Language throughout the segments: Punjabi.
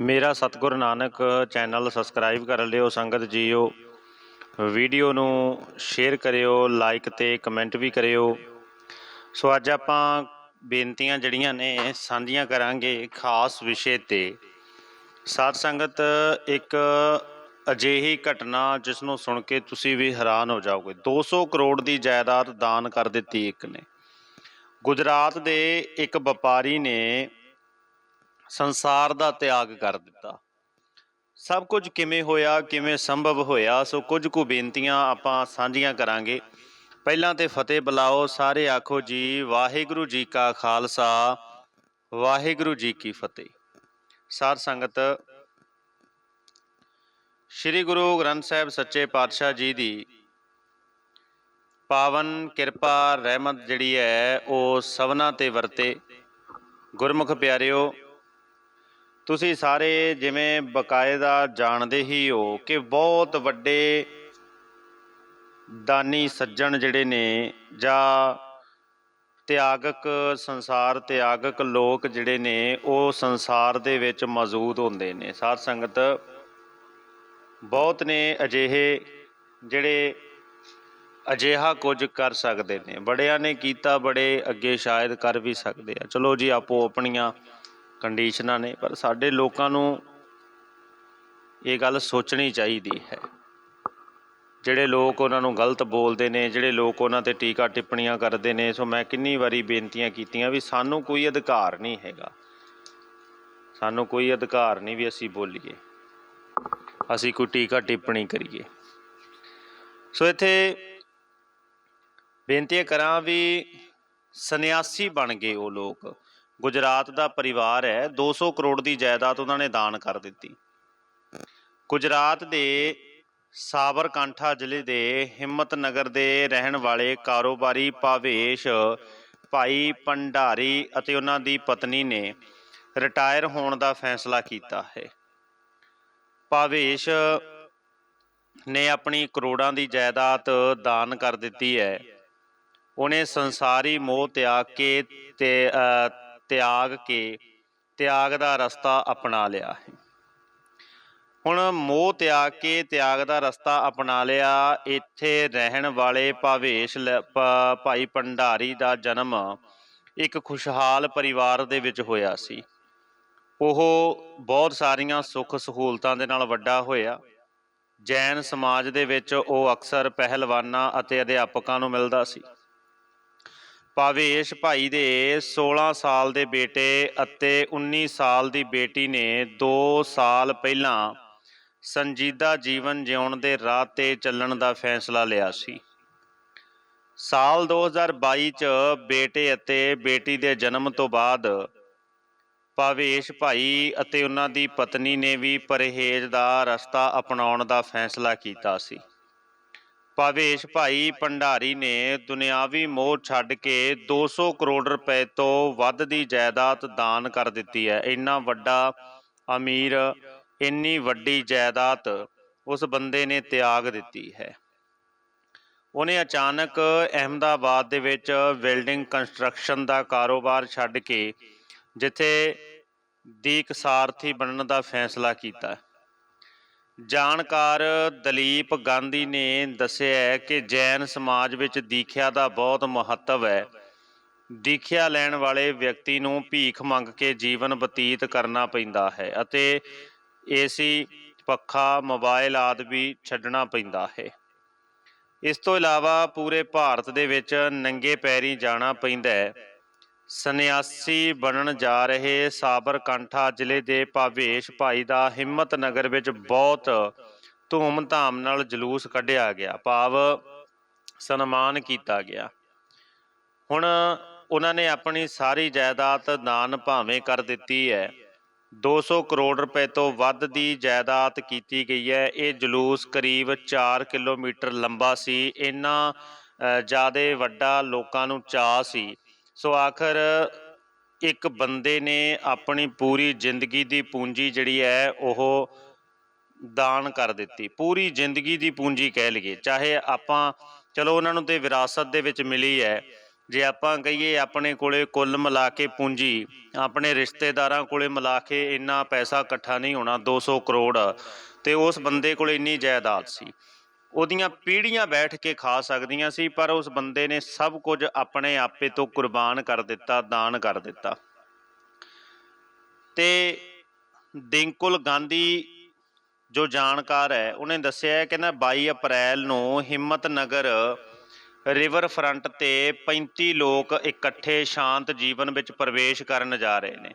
ਮੇਰਾ ਸਤਿਗੁਰ ਨਾਨਕ ਚੈਨਲ ਸਬਸਕ੍ਰਾਈਬ ਕਰ ਲਿਓ, ਸੰਗਤ ਜੀਓ। ਵੀਡੀਓ ਨੂੰ ਸ਼ੇਅਰ ਕਰਿਓ ਲਾਈਕ ਤੇ ਕਮੈਂਟ ਵੀ ਕਰਿਓ। ਸੋ ਅੱਜ ਆਪਾਂ ਬੇਨਤੀਆਂ ਜਿਹੜੀਆਂ ਨੇ, ਸਾਂਝੀਆਂ ਕਰਾਂਗੇ ਖਾਸ ਵਿਸ਼ੇ ਤੇ। ਸਾਧ ਸੰਗਤ, ਇੱਕ ਅਜਿਹੀ ਘਟਨਾ ਜਿਸ ਨੂੰ ਸੁਣ ਕੇ ਤੁਸੀਂ ਵੀ ਹੈਰਾਨ ਹੋ ਜਾਓਗੇ। 200 ਕਰੋੜ ਦੀ ਜਾਇਦਾਦ ਦਾਨ ਕਰ ਦਿੱਤੀ ਇੱਕ ਨੇ। ਗੁਜਰਾਤ ਦੇ ਇੱਕ ਵਪਾਰੀ ਨੇ ਸੰਸਾਰ ਦਾ ਤਿਆਗ ਕਰ ਦਿੱਤਾ। ਸਭ ਕੁਝ ਕਿਵੇਂ ਹੋਇਆ, ਕਿਵੇਂ ਸੰਭਵ ਹੋਇਆ, ਸੋ ਕੁਝ ਕੁ ਬੇਨਤੀਆਂ ਆਪਾਂ ਸਾਂਝੀਆਂ ਕਰਾਂਗੇ। ਪਹਿਲਾਂ ਤੇ ਫਤਿਹ ਬੁਲਾਓ, ਸਾਰੇ ਆਖੋ ਜੀ, ਵਾਹਿਗੁਰੂ ਜੀ ਕਾ ਖਾਲਸਾ, ਵਾਹਿਗੁਰੂ ਜੀ ਕੀ ਫਤਿਹ। ਸਾਧ ਸੰਗਤ, ਸ੍ਰੀ ਗੁਰੂ ਗ੍ਰੰਥ ਸਾਹਿਬ ਸੱਚੇ ਪਾਤਸ਼ਾਹ ਜੀ ਦੀ ਪਾਵਨ, ਕਿਰਪਾ, ਰਹਿਮਤ ਜਿਹੜੀ ਹੈ, ਉਹ ਸਭਨਾ ਤੇ ਵਰਤੇ। ਗੁਰਮੁਖ ਪਿਆਰਿਓ ਤੁਸੀਂ ਸਾਰੇ ਜਿਵੇਂ ਬਕਾਇਦਾ ਜਾਣਦੇ ਹੀ ਹੋ ਕਿ ਬਹੁਤ ਵੱਡੇ ਦਾਨੀ ਸੱਜਣ ਜਿਹੜੇ ਨੇ ਜਾਂ ਤਿਆਗਕ ਸੰਸਾਰ, ਤਿਆਗਕ ਲੋਕ ਜਿਹੜੇ ਨੇ, ਉਹ ਸੰਸਾਰ ਦੇ ਵਿੱਚ ਮੌਜੂਦ ਹੁੰਦੇ ਨੇ। ਸਾਧ ਸੰਗਤ ਬਹੁਤ ਨੇ ਅਜਿਹੇ ਜਿਹੜੇ ਅਜਿਹਾ ਕੁਝ ਕਰ ਸਕਦੇ ਨੇ। ਬੜਿਆਂ ਨੇ ਕੀਤਾ, ਬੜੇ ਅੱਗੇ ਸ਼ਾਇਦ ਕਰ ਵੀ ਸਕਦੇ ਆ। ਚਲੋ ਜੀ, ਆਪੋ ਆਪਣੀਆਂ ਕੰਡੀਸ਼ਨਾਂ ਨੇ, ਪਰ ਸਾਡੇ ਲੋਕਾਂ ਨੂੰ ਇਹ ਗੱਲ ਸੋਚਣੀ ਚਾਹੀਦੀ ਹੈ। ਜਿਹੜੇ ਲੋਕ ਉਹਨਾਂ ਨੂੰ ਗਲਤ ਬੋਲਦੇ ਨੇ, ਜਿਹੜੇ ਲੋਕ ਉਹਨਾਂ ਤੇ ਟੀਕਾ ਟਿੱਪਣੀਆਂ ਕਰਦੇ ਨੇ, ਸੋ ਮੈਂ ਕਿੰਨੀ ਵਾਰੀ ਬੇਨਤੀਆਂ ਕੀਤੀਆਂ ਵੀ ਸਾਨੂੰ ਕੋਈ ਅਧਿਕਾਰ ਨਹੀਂ ਹੈਗਾ। ਸਾਨੂੰ ਕੋਈ ਅਧਿਕਾਰ ਨਹੀਂ ਵੀ ਅਸੀਂ ਬੋਲੀਏ। ਅਸੀਂ ਕੋਈ ਟੀਕਾ ਟਿੱਪਣੀ ਕਰੀਏ। ਸੋ ਇੱਥੇ ਬੇਨਤੀ ਕਰਾਂ ਵੀ ਸੰਨਿਆਸੀ ਬਣ ਗਏ ਉਹ ਲੋਕ। ਗੁਜਰਾਤ ਦਾ ਪਰਿਵਾਰ ਹੈ 200 ਕਰੋੜ ਦੀ ਜਾਇਦਾਦ ਉਹਨਾਂ ਨੇ ਦਾਨ ਕਰ ਦਿੱਤੀ। ਗੁਜਰਾਤ ਦੇ ਸਾਬਰਕਾਂਠਾ ਜ਼ਿਲ੍ਹੇ ਦੇ ਹਿੰਮਤ ਨਗਰ ਦੇ ਰਹਿਣ ਵਾਲੇ ਕਾਰੋਬਾਰੀ ਭਾਵੇਸ਼ ਭਾਈ ਭੰਡਾਰੀ ਅਤੇ ਉਹਨਾਂ ਦੀ ਪਤਨੀ ਨੇ ਰਿਟਾਇਰ ਹੋਣ ਦਾ ਫੈਸਲਾ ਕੀਤਾ ਹੈ। ਭਾਵੇਸ਼ ਨੇ ਆਪਣੀ ਕਰੋੜਾਂ ਦੀ ਜਾਇਦਾਦ ਦਾਨ ਕਰ ਦਿੱਤੀ ਹੈ। ਉਹਨੇ ਸੰਸਾਰੀ ਮੋਹ ਤਿਆਗ ਕੇ ਤੇ ਅ, ਤਿਆਗ ਕੇ ਤਿਆਗ ਦਾ ਰਸਤਾ ਅਪਣਾ ਲਿਆ ਹੈ। ਹੁਣ ਮੋਹ ਤਿਆਗ ਕੇ ਤਿਆਗ ਦਾ ਰਸਤਾ ਅਪਣਾ ਲਿਆ, ਇੱਥੇ ਰਹਿਣ ਵਾਲੇ ਭਾਵੇਸ਼ ਲ- ਭ- ਭਾਈ ਭੰਡਾਰੀ ਦਾ ਜਨਮ ਇੱਕ ਖੁਸ਼ਹਾਲ ਪਰਿਵਾਰ ਦੇ ਵਿੱਚ ਹੋਇਆ ਸੀ। ਉਹ ਬਹੁਤ ਸਾਰੀਆਂ ਸੁੱਖ ਸਹੂਲਤਾਂ ਦੇ ਨਾਲ ਵੱਡਾ ਹੋਇਆ। ਜੈਨ ਸਮਾਜ ਦੇ ਵਿੱਚ ਉਹ ਅਕਸਰ ਪਹਿਲਵਾਨਾਂ ਅਤੇ ਅਧਿਆਪਕਾਂ ਨੂੰ ਮਿਲਦਾ ਸੀ। ਭਾਵੇਸ਼ ਭਾਈ ਦੇ 16 ਸਾਲ ਦੇ ਬੇਟੇ ਅਤੇ 19 ਸਾਲ ਦੀ ਬੇਟੀ ਨੇ 2 ਸਾਲ ਪਹਿਲਾਂ ਸੰਜੀਦਾ ਜੀਵਨ ਜਿਉਣ ਦੇ ਰਾਹ ਤੇ ਚੱਲਣ ਦਾ ਫੈਸਲਾ ਲਿਆ ਸੀ। ਸਾਲ 2022 ਚ ਬੇਟੇ ਅਤੇ ਬੇਟੀ ਦੇ ਜਨਮ ਤੋਂ ਬਾਅਦ ਭਾਵੇਸ਼ ਭਾਈ ਅਤੇ ਉਹਨਾਂ ਦੀ ਪਤਨੀ ਨੇ ਵੀ ਪਰਹੇਜ਼ ਦਾ ਰਸਤਾ ਅਪਣਾਉਣ ਦਾ ਫੈਸਲਾ ਕੀਤਾ ਸੀ। ਭਾਵੇਸ਼ ਭਾਈ ਭੰਡਾਰੀ ਨੇ ਦੁਨਿਆਵੀ ਮੋਹ ਛੱਡ ਕੇ 200 ਕਰੋੜ ਰੁਪਏ ਤੋਂ ਵੱਧ ਦੀ ਜਾਇਦਾਦ ਦਾਨ ਕਰ ਦਿੱਤੀ ਹੈ। ਇੰਨਾ ਵੱਡਾ ਅਮੀਰ, ਇੰਨੀ ਵੱਡੀ ਜਾਇਦਾਦ ਉਸ ਬੰਦੇ ਨੇ ਤਿਆਗ ਦਿੱਤੀ ਹੈ। ਉਹਨੇ ਅਚਾਨਕ ਅਹਿਮਦਾਬਾਦ ਦੇ ਵਿੱਚ ਬਿਲਡਿੰਗ ਕੰਸਟਰਕਸ਼ਨ ਦਾ ਕਾਰੋਬਾਰ ਛੱਡ ਕੇ, ਜਿੱਥੇ ਦੀਕ ਸਾਰਥੀ ਬਣਨ ਦਾ ਫੈਸਲਾ ਕੀਤਾ। ਜਾਣਕਾਰ ਦਲੀਪ ਗਾਂਧੀ ਨੇ ਦੱਸਿਆ ਹੈ ਕਿ ਜੈਨ ਸਮਾਜ ਵਿੱਚ ਦੀਖਿਆ ਦਾ ਬਹੁਤ ਮਹੱਤਵ ਹੈ। ਦੀਖਿਆ ਲੈਣ ਵਾਲੇ ਵਿਅਕਤੀ ਨੂੰ ਭੀਖ ਮੰਗ ਕੇ ਜੀਵਨ ਬਤੀਤ ਕਰਨਾ ਪੈਂਦਾ ਹੈ ਅਤੇ ਏਸੀ, ਪੱਖਾ ਮੋਬਾਈਲ ਆਦਿ ਵੀ ਛੱਡਣਾ ਪੈਂਦਾ ਹੈ। ਇਸ ਤੋਂ ਇਲਾਵਾ ਪੂਰੇ ਭਾਰਤ ਦੇ ਵਿੱਚ ਨੰਗੇ ਪੈਰੀ ਜਾਣਾ ਪੈਂਦਾ ਹੈ। ਸੰਨਿਆਸੀ ਬਣਨ ਜਾ ਰਹੇ ਸਾਬਰਕਾਂਠਾ ਜ਼ਿਲ੍ਹੇ ਦੇ ਭਾਵੇਸ਼ ਭਾਈ ਦਾ ਹਿੰਮਤ ਨਗਰ ਵਿੱਚ ਬਹੁਤ ਧੂਮ-ਧਾਮ ਨਾਲ ਜਲੂਸ ਕੱਢਿਆ ਗਿਆ, ਭਾਵ ਸਨਮਾਨ ਕੀਤਾ ਗਿਆ। ਹੁਣ ਉਹਨਾਂ ਨੇ ਆਪਣੀ ਸਾਰੀ ਜਾਇਦਾਦ ਦਾਨ ਭਾਵੇਂ ਕਰ ਦਿੱਤੀ ਹੈ। 200 ਕਰੋੜ ਰੁਪਏ ਤੋਂ ਵੱਧ ਦੀ ਜਾਇਦਾਦ ਕੀਤੀ ਗਈ ਹੈ। ਇਹ ਜਲੂਸ ਕਰੀਬ 4 ਕਿਲੋਮੀਟਰ ਲੰਬਾ ਸੀ। ਇੰਨਾ ਜ਼ਿਆਦਾ ਵੱਡਾ ਲੋਕਾਂ ਨੂੰ ਚਾਅ ਸੀ। ਸੋ ਆਖਰ ਇੱਕ ਬੰਦੇ ਨੇ ਆਪਣੀ ਪੂਰੀ ਜ਼ਿੰਦਗੀ ਦੀ ਪੂੰਜੀ ਜਿਹੜੀ ਹੈ, ਉਹ ਦਾਨ ਕਰ ਦਿੱਤੀ। ਪੂਰੀ ਜ਼ਿੰਦਗੀ ਦੀ ਪੂੰਜੀ ਕਹਿ ਲਈਏ। ਚਾਹੇ ਆਪਾਂ, ਚਲੋ ਉਹਨਾਂ ਨੂੰ ਤੇ ਵਿਰਾਸਤ ਦੇ ਵਿੱਚ ਮਿਲੀ ਹੈ। ਜੇ ਆਪਾਂ ਕਹੀਏ ਆਪਣੇ ਕੋਲੇ ਕੁੱਲ ਮਿਲਾ ਕੇ ਪੂੰਜੀ, ਆਪਣੇ ਰਿਸ਼ਤੇਦਾਰਾਂ ਕੋਲੇ ਮਿਲਾ ਕੇ ਇੰਨਾ ਪੈਸਾ ਇਕੱਠਾ ਨਹੀਂ ਹੋਣਾ 200 ਕਰੋੜ, ਤੇ ਉਸ ਬੰਦੇ ਕੋਲੇ ਇੰਨੀ ਜਾਇਦਾਦ ਸੀ। ਉਹਦੀਆਂ ਪੀੜੀਆਂ ਬੈਠ ਕੇ ਖਾ ਸਕਦੀਆਂ ਸੀ, ਪਰ ਉਸ ਬੰਦੇ ਨੇ ਸਭ ਕੁਝ ਆਪਣੇ ਆਪੇ ਤੋਂ ਕੁਰਬਾਨ ਕਰ ਦਿੱਤਾ, ਦਾਨ ਕਰ ਦਿੱਤਾ। ਤੇ ਡਿੰਕੁਲ ਗਾਂਧੀ ਜੋ ਜਾਣਕਾਰ ਹੈ, ਉਹਨੇ ਦੱਸਿਆ ਕਹਿੰਦਾ ਕਿ 22 ਅਪ੍ਰੈਲ ਨੂੰ ਹਿੰਮਤ ਨਗਰ ਰਿਵਰ ਫਰੰਟ ਤੇ 35 ਲੋਕ ਇਕੱਠੇ ਸ਼ਾਂਤ ਜੀਵਨ ਵਿੱਚ ਪ੍ਰਵੇਸ਼ ਕਰਨ ਜਾ ਰਹੇ ਨੇ।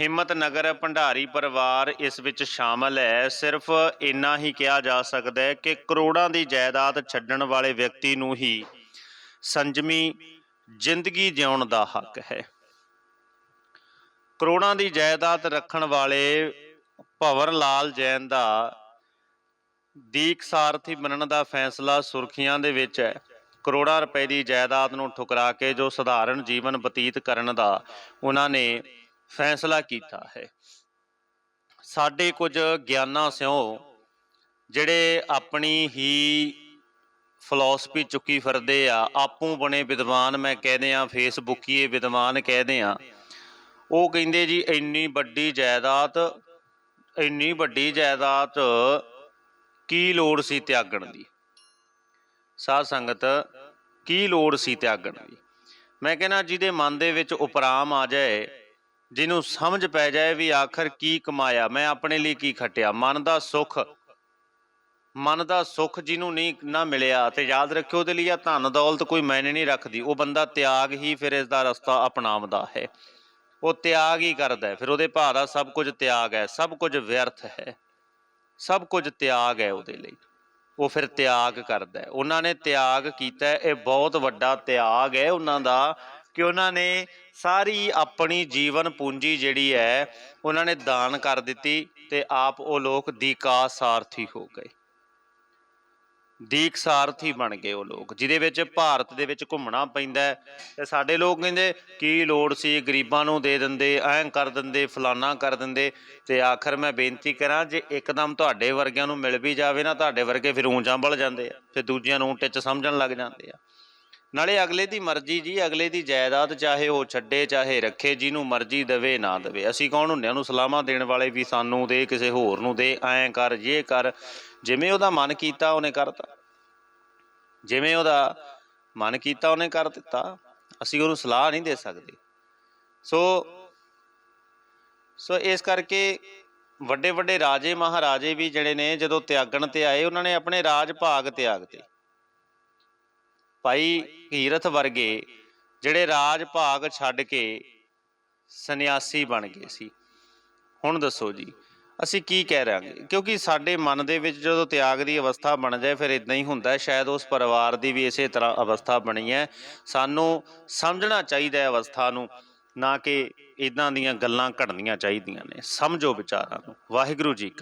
ਹਿੰਮਤ ਨਗਰ ਭੰਡਾਰੀ ਪਰਿਵਾਰ ਇਸ ਵਿੱਚ ਸ਼ਾਮਲ ਹੈ। ਸਿਰਫ ਇੰਨਾ ਹੀ ਕਿਹਾ ਜਾ ਸਕਦਾ ਹੈ ਕਿ ਕਰੋੜਾਂ ਦੀ ਜਾਇਦਾਦ ਛੱਡਣ ਵਾਲੇ ਵਿਅਕਤੀ ਨੂੰ ਹੀ ਸੰਜਮੀ ਜ਼ਿੰਦਗੀ ਜਿਉਣ ਦਾ ਹੱਕ ਹੈ। ਕਰੋੜਾਂ ਦੀ ਜਾਇਦਾਦ ਰੱਖਣ ਵਾਲੇ ਭਵਰ ਲਾਲ ਜੈਨ ਦਾ ਦੀਕ ਸਾਰਥੀ ਬਣਨ ਦਾ ਫੈਸਲਾ ਸੁਰਖੀਆਂ ਦੇ ਵਿੱਚ ਹੈ। ਕਰੋੜਾਂ ਰੁਪਏ ਦੀ ਜਾਇਦਾਦ ਨੂੰ ਠੁਕਰਾ ਕੇ ਜੋ ਸਧਾਰਨ ਜੀਵਨ ਬਤੀਤ ਕਰਨ ਦਾ ਉਹਨਾਂ ਨੇ ਫੈਸਲਾ ਕੀਤਾ ਹੈ। ਸਾਡੇ ਕੁਝ ਗਿਆਨਾਂ ਸਿਓ ਜਿਹੜੇ ਆਪਣੀ ਹੀ ਫਿਲਾਸਫੀ ਚੁੱਕੀ ਫਿਰਦੇ ਆ, ਆਪੂ ਬਣੇ ਵਿਦਵਾਨ ਮੈਂ ਕਹਦੇ ਆ, ਫੇਸਬੁੱਕੀਏ ਵਿਦਵਾਨ ਕਹਦੇ ਆ, ਉਹ ਕਹਿੰਦੇ ਜੀ ਇੰਨੀ ਵੱਡੀ ਜਾਇਦਾਦ, ਇੰਨੀ ਵੱਡੀ ਜਾਇਦਾਦ ਕੀ ਲੋੜ ਸੀ ਤਿਆਗਣ ਦੀ? ਸਾਧ ਸੰਗਤ, ਕੀ ਲੋੜ ਸੀ ਤਿਆਗਣ ਦੀ? ਮੈਂ ਕਹਿੰਦਾ ਜਿਹਦੇ ਮਨ ਦੇ ਵਿੱਚ ਉਪਰਾਮ ਆ ਜਾਏ ਜਿਹਨੂੰ ਸਮਝ ਪੈ ਜਾਏ ਵੀ ਆਖਰ ਕੀ ਕਮਾਇਆ, ਮੈਂ ਆਪਣੇ ਲਈ ਕੀ ਖੱਟਿਆ? ਮਨ ਦਾ ਸੁੱਖ, ਮਨ ਦਾ ਸੁੱਖ ਜਿਹਨੂੰ ਨਹੀਂ, ਨਾ ਮਿਲਿਆ ਤੇ ਯਾਦ ਰੱਖਿਓ ਉਹਦੇ ਲਈ ਆ ਧਨ, ਦੌਲਤ ਕੋਈ ਮਾਇਨੇ ਨਹੀਂ ਰੱਖਦੀ। ਉਹ ਬੰਦਾ ਤਿਆਗ ਹੀ ਫਿਰ ਇਸ ਦਾ ਰਸਤਾ ਅਪਣਾਉਂਦਾ ਹੈ। ਉਹ ਤਿਆਗ ਹੀ ਕਰਦਾ ਹੈ। ਫਿਰ ਉਹਦੇ ਭਾਅ ਦਾ ਸਭ ਕੁਝ ਤਿਆਗ ਹੈ, ਸਭ ਕੁਝ ਵਿਅਰਥ ਹੈ। ਸਭ ਕੁਝ ਤਿਆਗ ਹੈ ਉਹਦੇ ਲਈ। ਉਹ ਫਿਰ ਤਿਆਗ ਕਰਦਾ ਉਹਨਾਂ ਨੇ ਤਿਆਗ ਕੀਤਾ ਇਹ ਬਹੁਤ ਵੱਡਾ ਤਿਆਗ ਹੈ। ਉਹਨਾਂ ਦਾ ਕਿ ਉਹਨਾਂ ਨੇ ਸਾਰੀ ਆਪਣੀ ਜੀਵਨ ਪੂੰਜੀ ਜਿਹੜੀ ਹੈ, ਉਹਨਾਂ ਨੇ ਦਾਨ ਕਰ ਦਿੱਤੀ ਤੇ ਆਪ ਉਹ ਲੋਕ ਦੀਕਾ ਸਾਰਥੀ ਹੋ ਗਏ। ਦੀਕ ਸਾਰਥੀ ਬਣ ਗਏ ਉਹ ਲੋਕ, ਜਿਹਦੇ ਵਿੱਚ ਭਾਰਤ ਦੇ ਵਿੱਚ ਘੁੰਮਣਾ ਪੈਂਦਾ ਤੇ ਸਾਡੇ ਲੋਕ ਕਹਿੰਦੇ, ਕੀ ਲੋੜ ਸੀ ਗਰੀਬਾਂ ਨੂੰ ਦੇ ਦਿੰਦੇ, ਐਂ ਕਰ ਦਿੰਦੇ, ਫਲਾਨਾ ਕਰ ਦਿੰਦੇ? ਤੇ ਆਖਰ ਮੈਂ ਬੇਨਤੀ ਕਰਾਂ, ਜੇ ਇੱਕਦਮ ਤੁਹਾਡੇ ਵਰਗਿਆਂ ਨੂੰ ਮਿਲ ਵੀ ਜਾਵੇ ਨਾ, ਤੁਹਾਡੇ ਵਰਗੇ ਫਿਰ ਊਂਚਾਂ ਬਲ ਜਾਂਦੇ ਆ, ਫਿਰ ਦੂਜਿਆਂ ਨੂੰ ਟਿੱਚ ਸਮਝਣ ਲੱਗ ਜਾਂਦੇ ਆ। ਨਾਲੇ ਅਗਲੇ ਦੀ ਮਰਜ਼ੀ ਜੀ, ਅਗਲੇ ਦੀ ਜਾਇਦਾਦ ਚਾਹੇ ਉਹ ਛੱਡੇ, ਚਾਹੇ ਰੱਖੇ, ਜਿਹਨੂੰ ਮਰਜ਼ੀ ਦੇਵੇ, ਨਾ ਦੇਵੇ। ਅਸੀਂ ਕੌਣ ਹੁੰਦੇ ਆ ਨੂੰ ਸਲਾਮਾਂ ਦੇਣ ਵਾਲੇ ਵੀ ਸਾਨੂੰ ਦੇ, ਕਿਸੇ ਹੋਰ ਨੂੰ ਦੇ। ਐਂ ਕਰ ਇਹ ਕਰ। ਜਿਵੇਂ ਉਹਦਾ ਮਨ ਕੀਤਾ, ਉਹਨੇ ਕਰਤਾ ਜਿਵੇਂ ਉਹਦਾ ਮਨ ਕੀਤਾ, ਉਹਨੇ ਕਰ ਦਿੱਤਾ। ਅਸੀਂ ਉਹਨੂੰ ਸਲਾਹ ਨਹੀਂ ਦੇ ਸਕਦੇ। ਸੋ ਸੋ ਇਸ ਕਰਕੇ ਵੱਡੇ ਵੱਡੇ ਰਾਜੇ, ਮਹਾਰਾਜੇ ਵੀ ਜਿਹੜੇ ਨੇ, ਜਦੋਂ ਤਿਆਗਣ ਤੇ ਆਏ, ਉਹਨਾਂ ਨੇ ਆਪਣੇ ਰਾਜ ਭਾਗ ਤਿਆਗਤੇ ਭਾਈ ਹੀਰਥ ਵਰਗੇ ਜਿਹੜੇ ਰਾਜ ਭਾਗ ਛੱਡ ਕੇ ਸੰਨਿਆਸੀ ਬਣ ਗਏ ਸੀ। ਹੁਣ ਦੱਸੋ ਜੀ, ਅਸੀਂ ਕੀ ਕਹਿ ਰਾਂਗੇ ਕਿਉਂਕਿ ਸਾਡੇ ਮਨ ਦੇ ਵਿੱਚ ਜਦੋਂ ਤਿਆਗ ਦੀ ਅਵਸਥਾ ਬਣ ਜਾਏ, ਫਿਰ ਇਦਾਂ ਹੀ ਹੁੰਦਾ ਸ਼ਾਇਦ ਉਸ ਪਰਿਵਾਰ ਦੀ ਵੀ ਇਸੇ ਤਰ੍ਹਾਂ ਅਵਸਥਾ ਬਣੀ ਹੈ। ਸਾਨੂੰ ਸਮਝਣਾ ਚਾਹੀਦਾ ਹੈ ਅਵਸਥਾ ਨੂੰ, ਨਾ ਕਿ ਇਦਾਂ ਦੀਆਂ ਗੱਲਾਂ ਘੜਨੀਆਂ ਚਾਹੀਦੀਆਂ ਨੇ। ਸਮਝੋ ਵਿਚਾਰਾਂ ਨੂੰ। ਵਾਹਿਗੁਰੂ ਜੀ